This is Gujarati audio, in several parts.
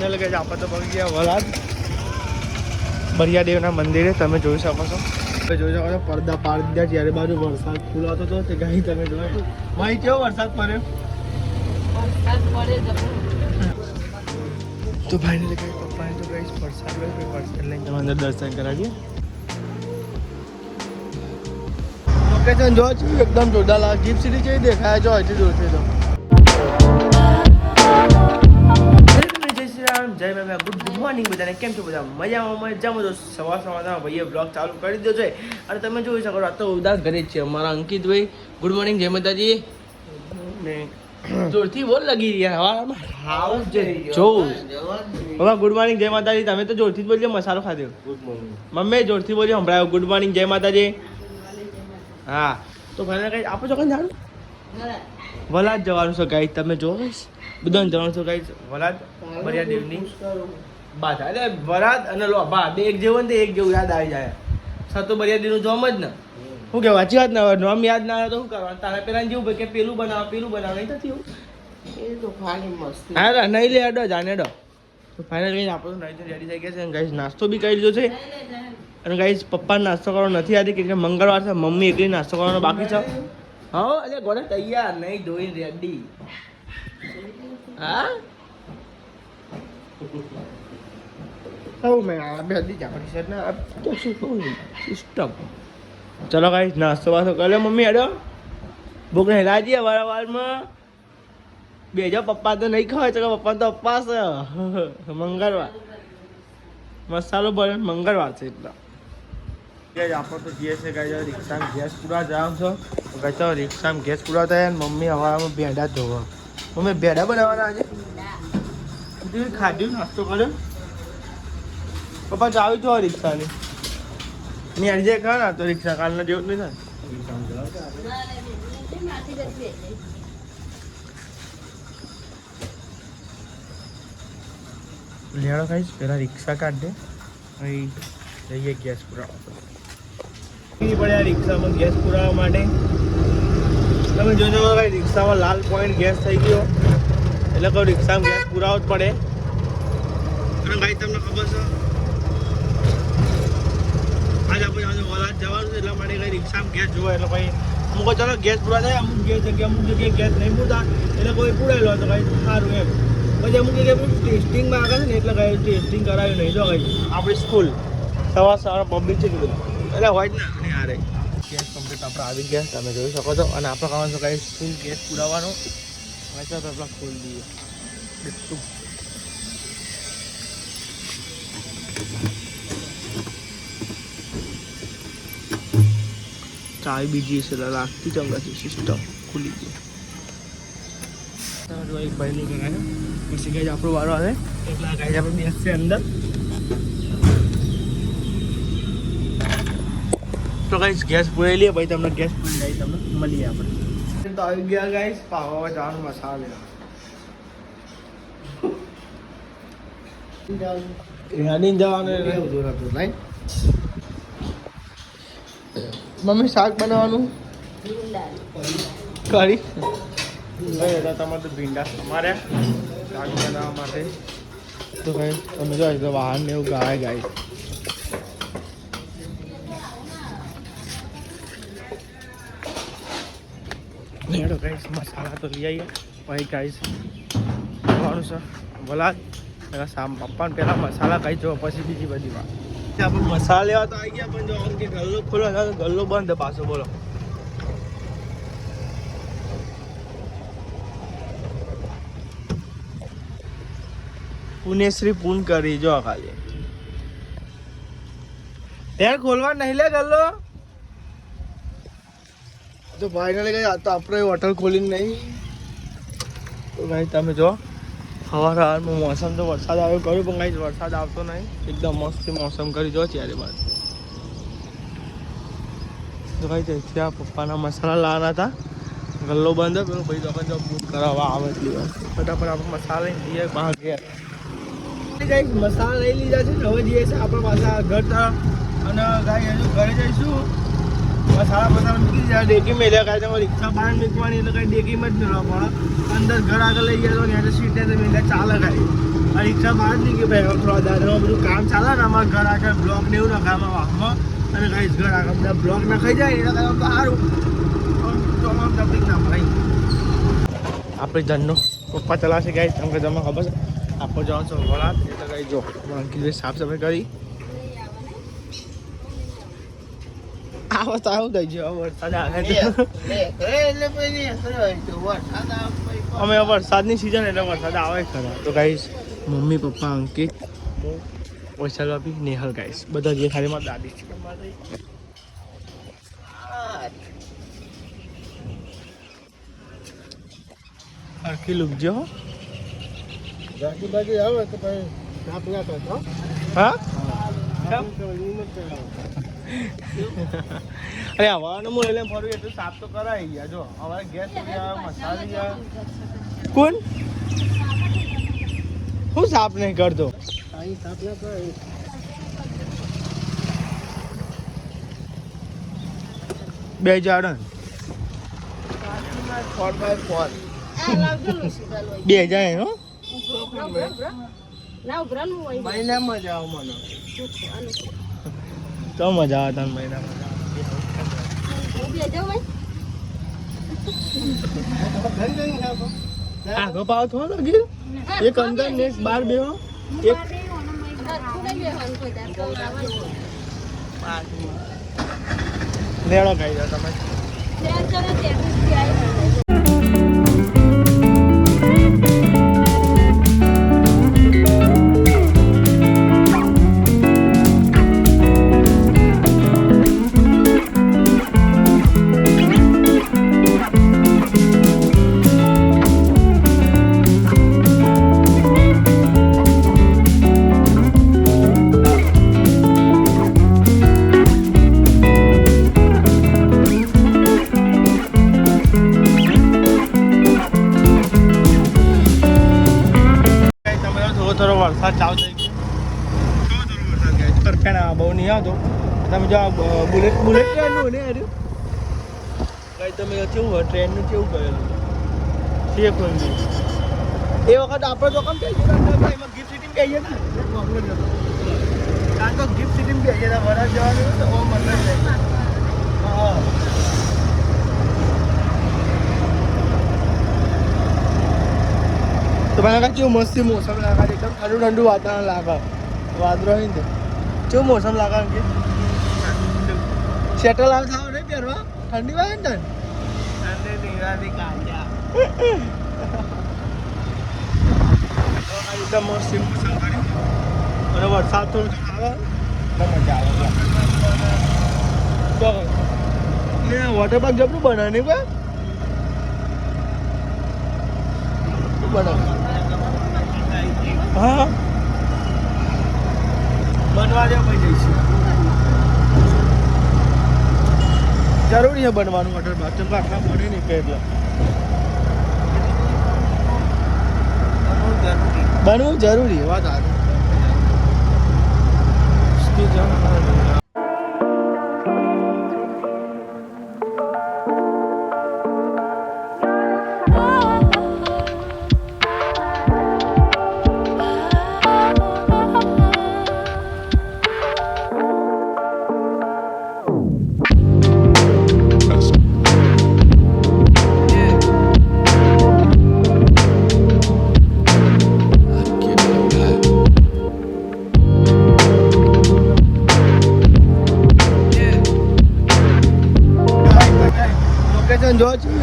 ફાઇનલ કે આપણે તો પહોંચી ગયા વલાદ. બરિયાદેવના મંદિરે તમે જોઈ શકો છો. તમે જોઈ શકો છો પડદા પાડી દીધા જ્યારે બાજુ વરસાદ ખુલાતો હતો તે ગાઈ તમે જોયો ભાઈ કેવો વરસાદ પડ્યો? તો ફાઇનલી કઈ પપ્પાને તો ગઈ વરસાદ રહ્યો વરસાદ લઈને તમે અંદર દર્શન કરાવીએ. લોકેશન જો છું એકદમ જોરદાર લાગે. જીપ સીટી છે દેખાય જો હજી દૂરથી તો. રામ જય બાબા ગુડ ગુડ મોર્નિંગ બધાને. કેમ છો બધા? મજામાં મજામાં જો સવાર સવારમાં ભાઈએ બ્લોગ ચાલુ કરી દીધો છે. અને તમે જોઈ શકો આ તો ઉદાસ ઘરે જ છે અમારા અંકિતભાઈ. ગુડ મોર્નિંગ જય માતાજી. ને. જોરથી બોલ લગી રહ્યા હાવ જો બાબા ગુડ મોર્નિંગ જય માતાજી. તમે તો જોરથી જ બોલ્યો મસાલો ખાધો. મમ્મી જોરથી બોલ્યો સંભળાયો. ગુડ મોર્નિંગ જય માતાજી. હા. તો ફાઇનલ કઈ આપો છો કઈ જાણું વલાદ જવાનું છે ગાઈ તમે જો guys. બધાને જવાનું છે ગાઈ વરાદ બરિયા દેવની બાધા. એટલે વરાદ અને લોભા બે એક જેવું ને એક જેવું યાદ આવી જાય. સતો બરિયા દેવનું જોમ જ ને. શું કે વાંચી વાત ના? નોમ યાદ ના આવે તો શું કરવાનું? તારા પેલા જેવું ભાઈ કે પેલું બનાવો પેલું બનાવ નહીં થતી એવું? એ તો ખાલી મસ્ત. હા નહીં લે અડો જાને અડો તો ફાઇનલ ગઈ નહીં તો રેડી થઈ ગયા છે ગાઈસ નાસ્તો બી કરી લીધો છે. અને ગાઈઝ પપ્પા નાસ્તો કરવાનો નથી આદી કે મંગળવાર છે મમ્મી એકલી નાસ્તો કરવાનો બાકી છે. હા એટલે ગોળે તૈયાર નહીં ધોઈને રેડી હા? હવ મેં આ બે દી જાપડી છે ને આ તો શું કહું સિસ્ટમ ચલો કઈ નાસ્તો વાસ્તો કરી લે મમ્મી હેડો. ભૂખ નહીં લાગી વારા વારમાં બેજો પપ્પા તો નહીં ખાય તો પપ્પા તો પપ્પા છે. મંગળવાર. મસાલો ભરે મંગળવાર છે એટલે. ગાઈસ આપણે તો ગેસ છે ગાઈસ રિક્ષામાં ગેસ પૂરા જામ છો. તો રિક્ષામાં ગેસ પૂરા થાય અને મમ્મી હવામાં ભેંડા ધોવા. મમ્મી ભેડા બનાવવાના આજે. ખાધ્યું નાસ્તો કર્યો. પપ્પા ચાવી તો રિક્ષાની. ની અરજે ખા ના તો રિક્ષા કાલના જેવું નહીં થાય. લેડો ખાઈશ પેલા રિક્ષા કાઢ દે. અહીં જઈએ ગેસ પુરાવા. પડ્યા રિક્ષામાં ગેસ પુરાવા માટે. તમે જોજો ભાઈ, રિક્ષામાં લાલ પોઈન્ટ ગેસ થઈ ગયો. એટલે કહું, રિક્ષામાં ગેસ પુરાવો જ પડે. અને ભાઈ, તમને ખબર છે? આજે આપણે આજે વલાદ જવાનું છે, એટલા માટે કંઈ રિક્ષામાં ગેસ જોવે. એટલે ભાઈ અમુક ચાલો ગેસ પૂરા થાય અમુક ગેસ જગ્યાએ, અમુક જગ્યાએ ગેસ નહીં પૂરતા. એટલે કોઈ પૂરેલો તો કઈ સારું એમ. પછી અમુક જગ્યાએ ટેસ્ટિંગમાં આગળ છે ને? એટલે કઈ ટેસ્ટિંગ કરાવ્યું નહીં. જો કઈ આપણી સ્કૂલ સવાર સવાર પબ્લિક છે કીધું એટલે હોય જ ને અને યારે ગેસ કમ્પ્લીટ આપણે આવી ગયા, તમે જોઈ શકો છો. અને આપણે ખાવાનું છે કઈ ફૂલ ગેસ પુરાવાનો. આપણે ખોલી દઈએ. બિટ્ટુ ચાવી બીજી છે લાગતી ચંગાથી સિસ્ટમ ખુલી ગઈ તમે જો એક પછી કઈ આપણો વારો આવે. એટલે કઈ આપણે બેસશે અંદર. તો કઈ ગેસ પૂરી લઈએ ભાઈ તમને ગેસ પૂરી લઈ તમને મળીએ આપણે. તો આવી ગયા ગાઈસ પાવા જવાનું મસાલા લેવા રાની જવાનું મમ્મી શાક બનાવવાનું? કરી તમારે તો ભીંડા અમારે શાક બનાવવા માટે. તો ભાઈ તમે જો વાહન ને એવું ગાય ગાય. લેડો ગાઈસ મસાલા તો લઈ આવીએ ભાઈ ગાઈસ ખાવાનું છે વલાદ પેલા સામ પપ્પાને પેલા મસાલા ખાઈ જો પછી બીજી બધી વાત આપણે મસાલા લેવા તો આવી ગયા પણ જો આમ કે ગલ્લો ખોલો તો ગલ્લો બંધ પાછો બોલો પુણ્યશ્રી પૂન કરી જો ખાલી ત્યાં ખોલવા નહીં લે ગલ્લો તો ફાઇનલી આ તો આપણે હોટલ ખોલીને નહીં. તો ભાઈ તમે જો, સવારે હાલમાં મોસમ તો વરસાદ આવ્યો કર્યો પણ કાંઈ વરસાદ આવતો નહીં. એકદમ મસ્ત મોસમ કરી જો ત્યારે બાદ તો ભાઈ ત્યાંથી આ પપ્પાના મસાલા લાવવાના હતા. ગલ્લો બંધ, પેલો ભાઈ તો જો બુક કરાવવા આવે એટલી વાર ફટાફટ આપણે મસાલા લઈને જઈએ બહાર ગયા મસાલા લઈ લીધા છે હવે જઈએ છે આપણે પાસે ઘર અને ગાય હજુ ઘરે જઈશું. મસાલા મસાલા મૂકી જાય ડેકી મેલ્યા કાંઈ તમારે રિક્ષા બહાર મૂકવાની એટલે કાંઈ ડેકીમાં જ મેળવા પડે. અંદર ઘર આગળ લઈ ગયા તો ત્યાં સીટે તો મેલ્યા ચાલે કાંઈ રિક્ષા બહાર નહીં ગયો ભાઈ. થોડા દાદામાં બધું કામ ચાલે ને અમારા ઘર આગળ બ્લોક ને એવું નખામાં વાહમાં અને ગાઈસ ઘર આગળ બધા બ્લોક નખાઈ જાય સારું. તમામ તકલીફ ના ભાઈ આપણે ધનનો પપ્પા ચલાવશે ગાય તમને તમને ખબર છે. આપણે જવાનું છે વળાદ એટલે ગાઈ જો અંકિતભાઈ સાફ સફાઈ કરી. આવો તો આવું થઈ ગયો વરસાદ આવે. સીઝન એટલે પછી હોય તો વરસાદ આવે અમે વરસાદની સિઝન એટલે વરસાદ આવે ખરા. તો ગાઈસ મમ્મી પપ્પા અંકિત વૈશાલ ભાભી નેહલ ગાઈસ બધા જે ખાલી મારા દાદી છે. આખી લુકજો હો. હા. અરે હવાનું હું એટલે ફરું એટલું સાફ તો કરાવી ગયા. જો અમારે ગેસ મસાલી કોણ? હું સાફ નહીં કરતો. અહીં સાપ ના કરે બે જાડન બે હજાર એનો મહિનામાં મજા આવો મને. તો મજા આવે ત્રણ મહિનામાં. આગો પાવ થોડો ગીર. એક અંદર ને એક બાર બેહો. એક લેડો ખાઈ જાઓ તમે. થોડો વરસાદ ચાલુ થઈ ગયો. થોડો થોડો વરસાદ ગાઈસ. તરફેણ બહુ નહીં આવતો તમે જો બુલેટ બુલેટ ટ્રેનનું ને અરે ગાઈસ, તમે કેવું હોય? ટ્રેનનું કેવું કરેલું છે કોઈ બી એ વખત આપણે તો કેમ કહીએ? એમાં ગિફ્ટ સિટી કહીએ ને? કારણ કે ગિફ્ટ સિટી કહીએ વરસ જવાનું તો બહુ મતલબ હા. મને કાંઈ કેવું મસ્તી મોસમ લાગે એકદમ ઠંડુ ઠંડુ વાતાવરણ લાગે. વાદળો હોય ને કેવું મોસમ લાગે કે? શેટલ આવ થાવ નહીં પહેરવા? ઠંડી વાગે ને તને? એકદમ મસ્તી મોસમ કરી. અને વરસાદ થોડો આવે. મજા આવે. વોટર પાર્ક જબરું બનાવે નહીં બનાવે હા. બનવા દે પછી જઈશું. જરૂરી છે બનવાનું પાર્ક કેમ કે આટલા બને નહીં કે એટલે. બનવું જરૂરી. છે, વાત આવી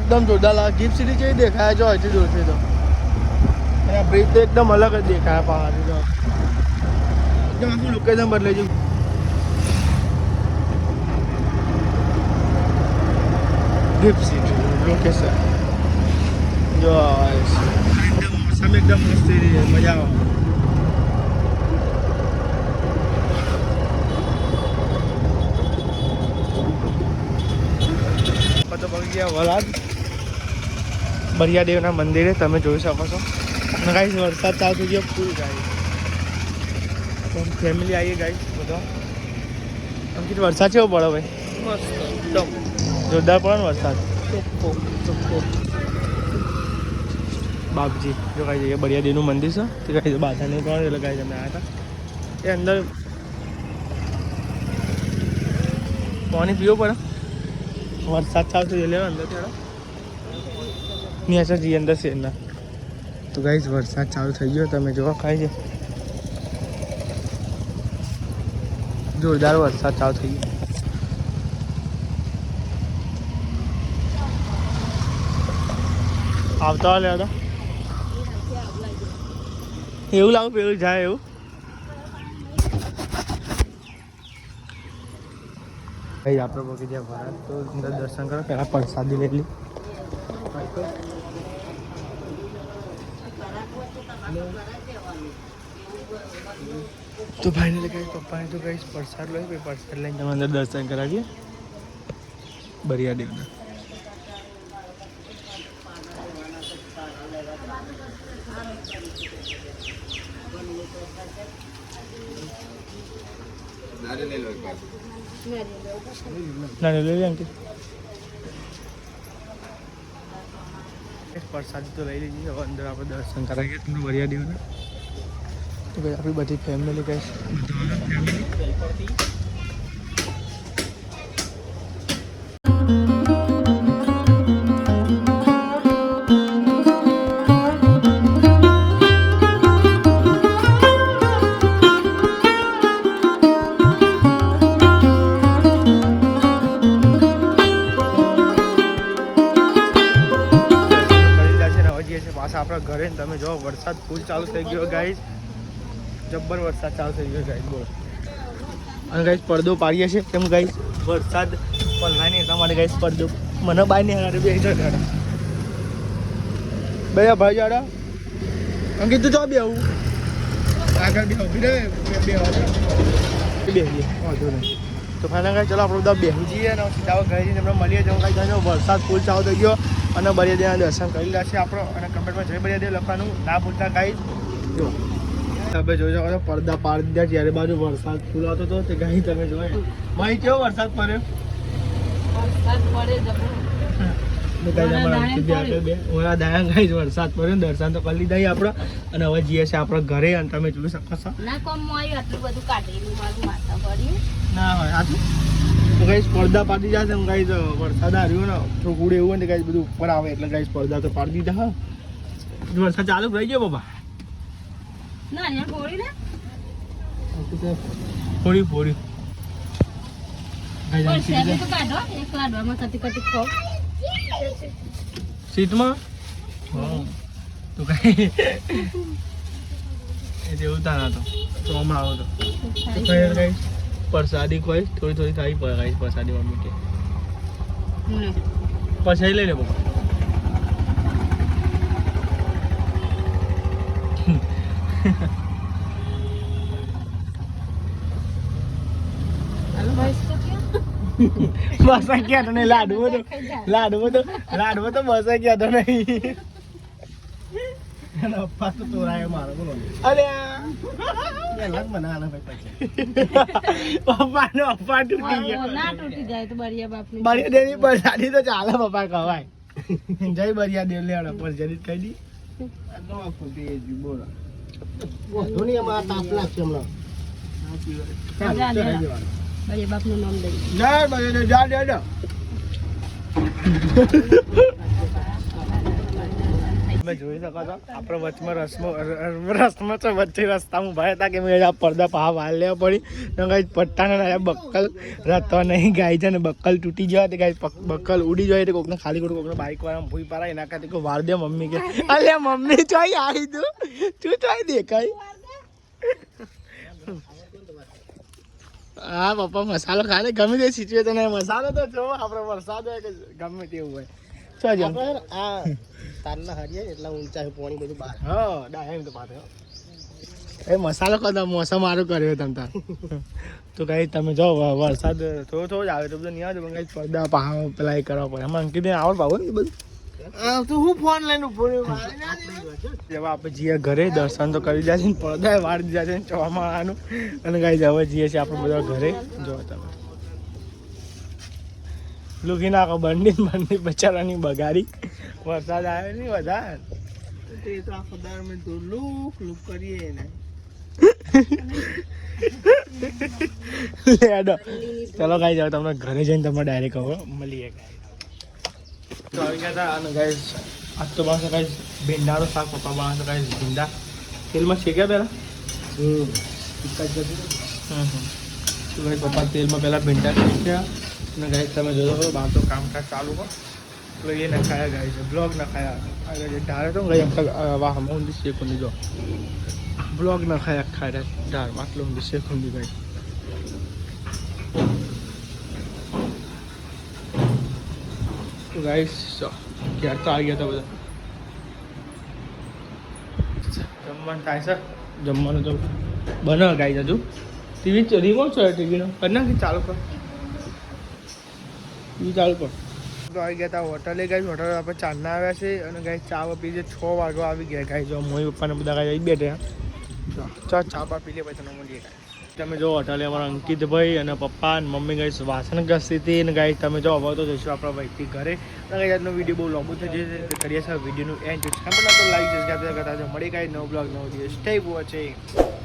એકદમ જોરદાર લાગે. ગિફ્ટ સિટી જેવી દેખાય? જો હજી દૂરથી તો. અને બ્રિજ તો એકદમ અલગ જ દેખાય પહાડી તો. એકદમ આખું લોકેશન બદલે છે ગિફ્ટ સિટી લોકેશન જો એકદમ મોસમ એકદમ મસ્ત મજા આવે. ગયા વલાદ બરિયાદેવના મંદિરે તમે જોઈ શકો છો. અને ગાઈસ વરસાદ ચાલુ થઈ ગયો ફૂલ ગાય ફેમિલી આવીએ ગાઈસ બધો. કીધું વરસાદ કેવો પડે ભાઈ? મસ્ત જોરદાર પડે ને વરસાદ? ચોખ્ખો ચોખ્ખો. બાપજી જો કાંઈ જઈએ બરિયાદેવનું મંદિર છે. તે કાંઈ બાધા નહીં પણ એટલે કાંઈ તમે આવ્યા હતા. એ અંદર પાણી પીવો પડે? વરસાદ ચાલુ થઈ લેવા અંદર ચાલો ત્યાં જઈએ અંદર શેરના તો ગાઈસ વરસાદ ચાલુ થઈ ગયો, તમે જોવા ખાઈ છે જોરદાર વરસાદ ચાલુ થઈ ગયો. આવતા હતા એવું લાવું પેલું જાય એવું ભાઈ આપણે પહોંચી ગયા ભારત તો અંદર દર્શન કરો પહેલાં પ્રસાદી લેલી તો ફાઇનલી કઈ પપ્પાને તો કઈ પ્રસાદ લઈ પછી પ્રસાદ લઈને તમે અંદર દર્શન કરાવીએ બરિયા દેવના ના લઈ લે આંટી પ્રસાદી તો લઈ લીધી હવે અંદર આપણે દર્શન કરાવીએ તમને બરિયા દેવના તો ભાઈ આપણી બધી ફેમિલી કઈ તમે જો વરસાદ ફૂલ ચાલુ થઈ ગયો ગાઈસ જબ્બર વરસાદ ચાલુ થઈ ગયો ગાઈસ બોલો. અને ગાઈસ પડદો પાડીએ છે કેમ ગાઈસ વરસાદ પડવા નહીં એટલા માટે ગાઈસ પડદો. મને બાય નહીં હારે બે જણા બે ભાઈ જાડા અંકિત તું જો બે આવું. આગળ બે ઊભી રહે, બે બે વાંધો નહીં. તો ફાઈનલ ગાઈસ ચલો, આપણે બધા બેહી જઈએ અને સીધા ઘરે જઈને, આપણે મળીએ. તો કાંઈ વરસાદ ફૂલ ચાલુ થઈ ગયો. અને બરિયાદેવના દર્શન કરી છે આપણો. અને કમેન્ટમાં જય બરિયાદેવ લખવાનું ના ભૂલતા ગાઈસ જો. તમે જોઈ શકો છો પડદા પાડી દીધા જ્યારે બાજુ વરસાદ ફૂલ હતો તે ગાઈ તમે જોયે ભાઈ કેવો વરસાદ પડ્યો વરસાદ પડ્યો દર્શન તો કરી લીધા આપણે. અને હવે જઈએ છીએ આપણા ઘરે અને તમે જોઈ શકો છો. ના હોય આટલું. બધું સ્પર્ધા પાડી જશે એમ ગાઈસ વરસાદ આવ્યો ને થોડું ઉડે એવું હોય ને ગાઈસ બધું ઉપર આવે. એટલે ગાઈસ સ્પર્ધા તો પાડી દીધા હા. વરસાદ ચાલુ રહી ગયો બાબા. ફોડી ફોડી. સીટમાં? હા તો કઈ એ જેવું તાના તો. તો હમણાં આવો તો કઈ પ્રસાદી કોઈ થોડી થોડી ખાઈ ગાઈસ પ્રસાદી મમ્મી કે. પછી લઈ લે બાબા બસ? ગયા તો નહીં લાડવો તો લાડવો તો લાડવો તો બસા ગયા તો નહીં એનો અપ્પા તો તોરાયો મારો બોલો અરે પપ્પાનો અપ્પા તૂટી ઓ, ગયો. ના તૂટી જાય તો બરિયા બાપની. બરિયા દેવી પ્રસાદી તો ચાલે પપ્પા કહેવાય જય બરિયા દેવ લેવાનો પર જરી કહી દી. જા, જા. બરિયા બાપનું નામ દઈ જય બરિયા દે જા જા જા. તમે જોઈ શકો છો. આપણે વચમાં રસમો રસમાં છે વચ્ચે રસ્તામાં ઊભા હતા કે મેં આ પડદા પા વાળ લેવા પડી. તો ગાઈ પટ્ટાને ના બક્કલ રહેતો નહીં. ગાય છે ને બક્કલ તૂટી ગયા તે ગાય બક્કલ ઉડી જાય તો કોકને ખાલી ખોટું કોકને બાઈક વાળા ભૂઈ પારા એના ખાતે કોઈ વાર દે મમ્મી કે અલે મમ્મી ચોઈ આવી તું તું ચોઈ દેખાય. હા, પપ્પા, મસાલો ખાને ગમે તે સિચ્યુએશન મસાલો તો જો આપણે વરસાદ હોય કે ગમે તેવું હોય. ચો જાવ આ તારના હારીએ એટલા ઊંચા છે પાણી બધું બહાર હા ડાયમ તો પાછો. એ મસાલો કદા મોસમ સારું કર્યો તમ તાર. તો કઈ તમે જો વરસાદ થોડો થોડો જ આવે તો બધું નહીં આવે પણ કઈ પડદા પા પેલા એ કરવા પડે. આમાં અંકિત આવડ પાવો ને બધું. તો હું ફોન લઈને ઊભો જેવા આપણે જઈએ ઘરે દર્શન તો કરી દીધા છે ને પડદા વાળી દીધા છે ને ચોમાળાનું અને કઈ જવા જઈએ છીએ આપણે બધા ઘરે. જો તમે. લુકી નાખો બંડી બંડી બચારાની બગાડી. વરસાદ આવ્યો નહીં વધારે. તે તો આખો દાર મેં તો લુક લુક કરીએ ને લેડો ચલો ગાઈ જાવ તમને ઘરે જઈને તમે ડાયરેક્ટ કહો મળીએ ગાઈ તો આવી ગયા હતા અને ગાઈસ આજ તો પાસે ગાઈસ ભીંડાનું શાક પપ્પા પાસે ગાઈસ ભીંડા. તેલમાં શેક્યા પહેલાં? હમ. હમ હમ. તો પપ્પા તેલમાં પહેલાં ભીંડા શેક્યા. અને ગાઈસ તમે જોજો બહાર તો કામકાજ ચાલુ કરો. તો એ નખાયા ગાય છે બ્લોગ નખાયા ઢારે તો ગઈ વાહ, હું ઊંધી શેકુંદી જો. બ્લોગ નખાયા ખાય ઢારમાં આટલું ઊંધી શેકુંદી ગઈ તો ગાઈસ તો આવી ગયા હતા બધા. જમવાનું થાય છે? જમવાનું તો બનાવ ગાઈ હજુ. ટીવી રિમોટ છે ટીવીનો કરી નાખી ચાલુ કર. ટીવી ચાલુ તો આવી ગયા હતા હોટલે ગાઈ હોટલે આપણે ચાંદના આવ્યા છે અને ગાઈ ચા પી છે છ વાગવા આવી ગયા ગાઈ જો મોઈ પપ્પાને બધા ગાઈ બેઠા. ચા ચા બા પી લે પછી તમે મળીએ તમે જો હોટલે અમારા અંકિતભાઈ અને પપ્પા અને મમ્મી ગઈ વાસણ ઘસતી હતી અને ગાઈ તમે જો હવે તો જઈશું આપણા ભાઈથી ઘરે. અને ગાઈ આજનો વીડિયો બહુ લાંબો થઈ જશે કરીએ છીએ વિડીયોનું એન્ડ જો સાંભળતા તો લાઈક સબસ્ક્રાઈબ કરતા મળી ગાઈ નવો બ્લોગ નવો દિવસ સ્ટે વોચિંગ